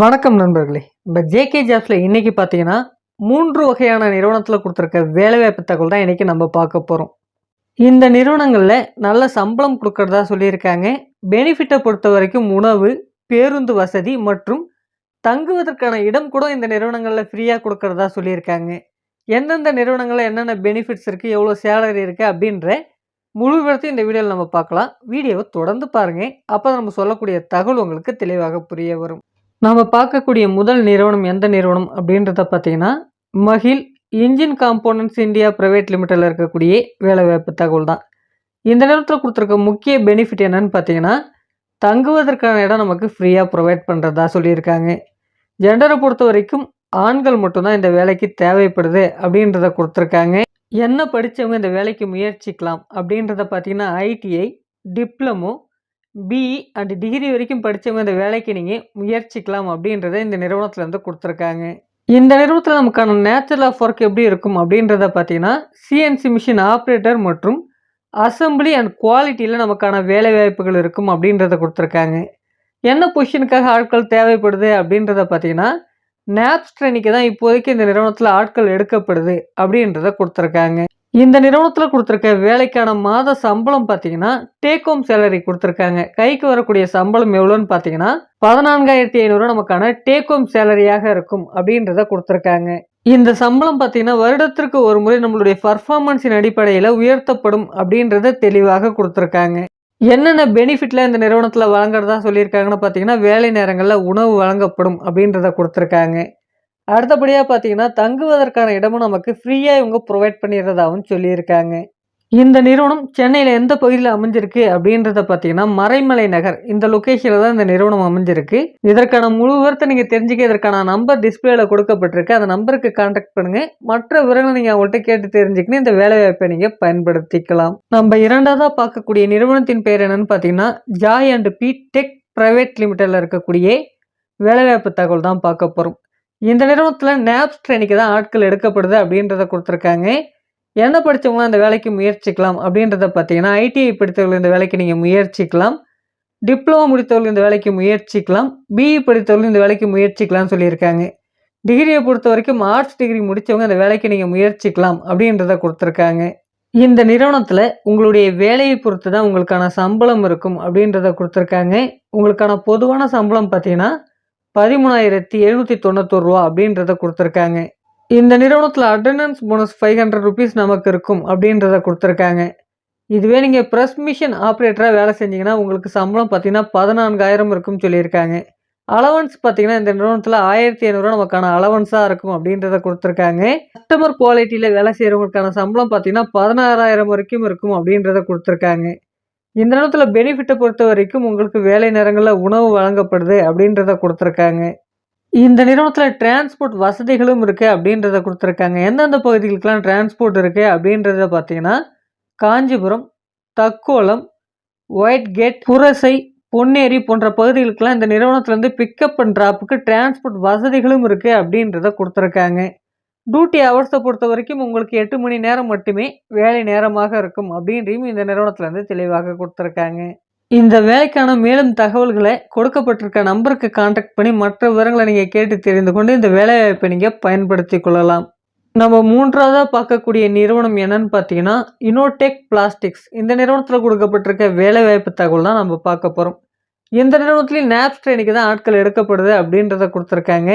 வணக்கம் நண்பர்களே. இப்போ ஜேகே ஜாப்ஸில் இன்றைக்கி பார்த்தீங்கன்னா மூன்று வகையான நிறுவனத்தில் கொடுத்துருக்க வேலைவாய்ப்பு தகவல் தான் இன்றைக்கி நம்ம பார்க்க போகிறோம் இந்த நிறுவனங்களில் நல்ல சம்பளம் கொடுக்கறதா சொல்லியிருக்காங்க. பெனிஃபிட்டை பொறுத்த வரைக்கும் உணவு பேருந்து வசதி மற்றும் தங்குவதற்கான இடம் கூட இந்த நிறுவனங்களில் ஃப்ரீயாக கொடுக்கறதா சொல்லியிருக்காங்க. எந்தெந்த நிறுவனங்களில் என்னென்ன பெனிஃபிட்ஸ் இருக்குது எவ்வளோ சேலரி இருக்குது அப்படின்ற முழு விடத்தையும் இந்த வீடியோவில் நம்ம பார்க்கலாம். வீடியோவை தொடர்ந்து பாருங்கள் அப்போ நம்ம சொல்லக்கூடிய தகவல் உங்களுக்கு தெளிவாக புரிய வரும். நாம் பார்க்கக்கூடிய முதல் நிறுவனம் எந்த நிறுவனம் அப்படின்றத பார்த்தீங்கன்னா மகிழ் இன்ஜின் காம்போனன்ட்ஸ் இந்தியா ப்ரைவேட் லிமிட்டடில் இருக்கக்கூடிய வேலைவாய்ப்பு தகவல் தான். இந்த நேரத்தில் கொடுத்துருக்க முக்கிய பெனிஃபிட் என்னன்னு பார்த்தீங்கன்னா தங்குவதற்கான இடம் நமக்கு ஃப்ரீயாக ப்ரொவைட் பண்ணுறதா சொல்லியிருக்காங்க. ஜெண்டரை பொறுத்த வரைக்கும் ஆண்கள் மட்டும்தான் இந்த வேலைக்கு தேவைப்படுது அப்படின்றத கொடுத்துருக்காங்க. என்ன படித்தவங்க இந்த வேலைக்கு முயற்சிக்கலாம் அப்படின்றத பார்த்தீங்கன்னா ITI diploma B and degree வரைக்கும் படித்தவங்க இந்த வேலைக்கு நீங்கள் முயற்சிக்கலாம் அப்படின்றத இந்த நிறுவனத்துலேருந்து கொடுத்துருக்காங்க. இந்த நிறுவனத்தில் நமக்கான நேச்சுரல் ஆஃப் ஒர்க் எப்படி இருக்கும் அப்படின்றத பார்த்தீங்கன்னா சிஎன்சி மிஷின் ஆப்ரேட்டர் மற்றும் அசம்பிளி அண்ட் குவாலிட்டியில் நமக்கான வேலை வாய்ப்புகள் இருக்கும் அப்படின்றத கொடுத்துருக்காங்க. என்ன பொசிஷனுக்காக ஆட்கள் தேவைப்படுது அப்படின்றத பார்த்தீங்கன்னா நேப்ஸ் ட்ரெயினிக்கு தான் இப்போதைக்கு இந்த நிறுவனத்தில் ஆட்கள் எடுக்கப்படுது அப்படின்றத கொடுத்துருக்காங்க. இந்த நிறுவனத்தில் கொடுத்துருக்க வேலைக்கான மாத சம்பளம் பார்த்தீங்கன்னா டேக் ஹோம் சேலரி கொடுத்துருக்காங்க. கைக்கு வரக்கூடிய சம்பளம் எவ்வளோன்னு பார்த்தீங்கன்னா பதினான்காயிரத்தி ஐநூறு நமக்கான டேக் ஹோம் சேலரியாக இருக்கும் அப்படின்றத கொடுத்துருக்காங்க. இந்த சம்பளம் பார்த்தீங்கன்னா வருடத்திற்கு ஒரு முறை நம்மளுடைய பர்ஃபார்மன்ஸின் அடிப்படையில் உயர்த்தப்படும் அப்படின்றத தெளிவாக கொடுத்துருக்காங்க. என்னென்ன பெனிஃபிட்ல இந்த நிறுவனத்தில் வழங்குறதா சொல்லியிருக்காங்கன்னு பார்த்தீங்கன்னா வேலை நேரங்களில் உணவு வழங்கப்படும் அப்படின்றத கொடுத்துருக்காங்க. அடுத்தபடியாக பார்த்தீங்கன்னா தங்குவதற்கான இடமும் நமக்கு ஃப்ரீயாக இவங்க ப்ரொவைட் பண்ணிடுறதாகவும் சொல்லியிருக்காங்க. இந்த நிறுவனம் சென்னையில் எந்த பகுதியில் அமைஞ்சிருக்கு அப்படின்றத பார்த்தீங்கன்னா மறைமலை நகர். இந்த லொக்கேஷனில் தான் இந்த நிறுவனம் அமைஞ்சிருக்கு. இதற்கான முழு விவரத்தை நீங்கள் தெரிஞ்சுக்க இதற்கான நம்பர் டிஸ்பிளேல கொடுக்கப்பட்டிருக்கு. அந்த நம்பருக்கு கான்டாக்ட் பண்ணுங்கள் மற்ற விவரங்களை நீங்கள் அவங்கள்ட்ட கேட்டு தெரிஞ்சுக்கணும் இந்த வேலைவாய்ப்பை நீங்கள் பயன்படுத்திக்கலாம். நம்ம இரண்டாவதாக பார்க்கக்கூடிய நிறுவனத்தின் பேர் என்னன்னு பார்த்தீங்கன்னா Joy and B tech private லிமிட்டடில் இருக்கக்கூடிய வேலைவாய்ப்பு தகவல் தான் பார்க்க போகிறோம் இந்த நிறுவனத்தில் நேப்ஸ் ட்ரெயினிக்கு தான் ஆட்கள் எடுக்கப்படுது அப்படின்றத கொடுத்துருக்காங்க. என்ன படித்தவங்களும் அந்த வேலைக்கு முயற்சிக்கலாம் அப்படின்றத பார்த்தீங்கன்னா ஐடிஐ படித்தவர்கள் இந்த வேலைக்கு நீங்கள் முயற்சிக்கலாம். டிப்ளமோ முடித்தவர்கள் இந்த வேலைக்கு முயற்சிக்கலாம். பிஇ படித்தவர்கள் இந்த வேலைக்கு முயற்சிக்கலாம்னு சொல்லியிருக்காங்க. டிகிரியை பொறுத்த வரைக்கும் ஆர்ட்ஸ் டிகிரி முடித்தவங்க அந்த வேலைக்கு நீங்கள் முயற்சிக்கலாம் அப்படின்றத கொடுத்துருக்காங்க. இந்த நிறுவனத்தில் உங்களுடைய வேலையை பொறுத்து தான் உங்களுக்கான சம்பளம் இருக்கும் அப்படின்றத கொடுத்துருக்காங்க. உங்களுக்கான பொதுவான சம்பளம் பார்த்தீங்கன்னா பதிமூணாயிரத்தி எழுநூற்றி தொண்ணூத்தொரு ரூபா அப்படின்றத கொடுத்துருக்காங்க. இந்த நிறுவனத்தில் attendance bonus five hundred rupees நமக்கு இருக்கும் அப்படின்றத கொடுத்துருக்காங்க. இதுவே நீங்கள் ப்ரெஸ் மிஷின் ஆப்ரேட்டராக வேலை செஞ்சீங்கன்னா உங்களுக்கு சம்பளம் பார்த்தீங்கன்னா பதினான்காயிரம் இருக்கும்னு சொல்லியிருக்காங்க. அலவன்ஸ் பார்த்தீங்கன்னா இந்த நிறுவனத்தில் ஆயிரத்தி ஐநூறுரூவா நமக்கான அலவன்ஸாக இருக்கும் அப்படின்றத கொடுத்துருக்காங்க. கஸ்டமர் குவாலிட்டியில் வேலை செய்கிறவங்களுக்கான சம்பளம் பார்த்தீங்கன்னா பதினாறாயிரம் வரைக்கும் இருக்கும் அப்படின்றத கொடுத்துருக்காங்க. இந்த நேரத்தில் பெனிஃபிட்டை பொறுத்த வரைக்கும் உங்களுக்கு வேலை நேரங்களில் உணவு வழங்கப்படுது அப்படின்றத கொடுத்துருக்காங்க. இந்த நிறுவனத்தில் டிரான்ஸ்போர்ட் வசதிகளும் இருக்குது அப்படின்றத கொடுத்துருக்காங்க. எந்தெந்த பகுதிகளுக்கெல்லாம் டிரான்ஸ்போர்ட் இருக்குது அப்படின்றத பார்த்தீங்கன்னா காஞ்சிபுரம் தக்கோலம் ஒயிட் கேட் புரசை பொன்னேரி போன்ற பகுதிகளுக்கெல்லாம் இந்த நிறுவனத்துலேருந்து பிக்கப் அண்ட் ட்ராப்புக்கு டிரான்ஸ்போர்ட் வசதிகளும் இருக்குது அப்படின்றத கொடுத்துருக்காங்க. டியூட்டி ஹவர்ஸை பொறுத்த வரைக்கும் உங்களுக்கு எட்டு மணி நேரம் மட்டுமே வேலை நேரமாக இருக்கும் அப்படின்றையும் இந்த நிறுவனத்துலேருந்து தெளிவாக கொடுத்துருக்காங்க. இந்த வேலைக்கான மேலும் தகவல்களை கொடுக்கப்பட்டிருக்க நம்பருக்கு காண்டாக்ட் பண்ணி மற்ற விவரங்களை நீங்கள் கேட்டு தெரிந்து கொண்டு இந்த வேலைவாய்ப்பை நீங்கள் பயன்படுத்தி கொள்ளலாம். நம்ம மூன்றாவதாக பார்க்கக்கூடிய நிறுவனம் என்னன்னு பார்த்தீங்கன்னா இனோடெக் பிளாஸ்டிக்ஸ் இந்த நிறுவனத்தில் கொடுக்கப்பட்டிருக்க வேலைவாய்ப்பு தகவல் தான் நம்ம பார்க்க போகிறோம் இந்த நிறுவனத்துலேயும் நேப்ஸ் ட்ரெயினுக்கு தான் ஆட்கள் எடுக்கப்படுது அப்படின்றத கொடுத்துருக்காங்க.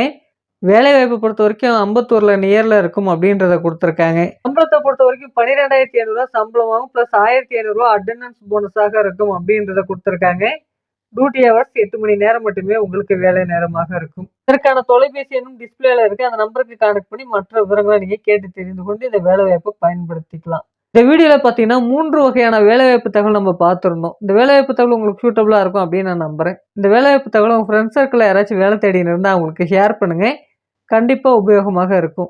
வேலைவாய்ப்பை பொறுத்த வரைக்கும் ஐம்பத்தூரில் நியரில் இருக்கும் அப்படின்றத கொடுத்துருக்காங்க. சம்பளத்தை பொறுத்த வரைக்கும் பன்னிரெண்டாயிரத்தி ஐநூறுரூவா சம்பளமாகவும் ப்ளஸ் ஆயிரத்தி ஐநூறுரூவா அட்டண்டன்ஸ் போனஸாக இருக்கும் அப்படின்றத கொடுத்துருக்காங்க. டியூட்டி ஹவர்ஸ் எட்டு மணி நேரம் மட்டுமே உங்களுக்கு வேலை நேரமாக இருக்கும். இதற்கான தொலைபேசி எண்ணும் டிஸ்பிளேல இருக்கு. அந்த நம்பருக்கு கான்டெக்ட் பண்ணி மற்ற விவரங்களை நீங்கள் கேட்டு தெரிந்து கொண்டு இந்த வேலை வாய்ப்பை பயன்படுத்திக்கலாம். இந்த வீடியோவில் பார்த்தீங்கன்னா மூன்று வகையான வேலைவாய்ப்பு தகவல் நம்ம பார்த்துருந்தோம். இந்த வேலைவாய்ப்பு தகவல் உங்களுக்கு சூட்டபுளாக இருக்கும் அப்படின்னு நான் நம்புறேன். இந்த வேலைவாய்ப்பு தகவல் உங்கள் ஃப்ரெண்ட்ஸ் சர்க்கிளில் யாராச்சும் வேலை தேடின்னு இருந்தால் அவங்களுக்கு ஷேர் பண்ணுங்கள் கண்டிப்பாக உபயோகமாக இருக்கும்.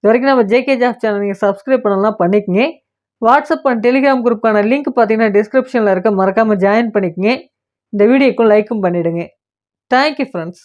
இது வரைக்கும் நம்ம ஜேகே ஜாப் சேனல் நீங்கள் சப்ஸ்கிரைப் பண்ணலாம் பண்ணிக்கங்க. வாட்ஸ்அப் அண்ட் டெலிகிராம் குரூப்க்கான லிங்க் பார்த்தீங்கன்னா டிஸ்கிரிப்ஷனில் இருக்க மறக்காமல் ஜாயின் பண்ணிக்கங்க. இந்த வீடியோக்கும் லைக்கும் பண்ணிவிடுங்க தேங்க்யூ ஃப்ரெண்ட்ஸ்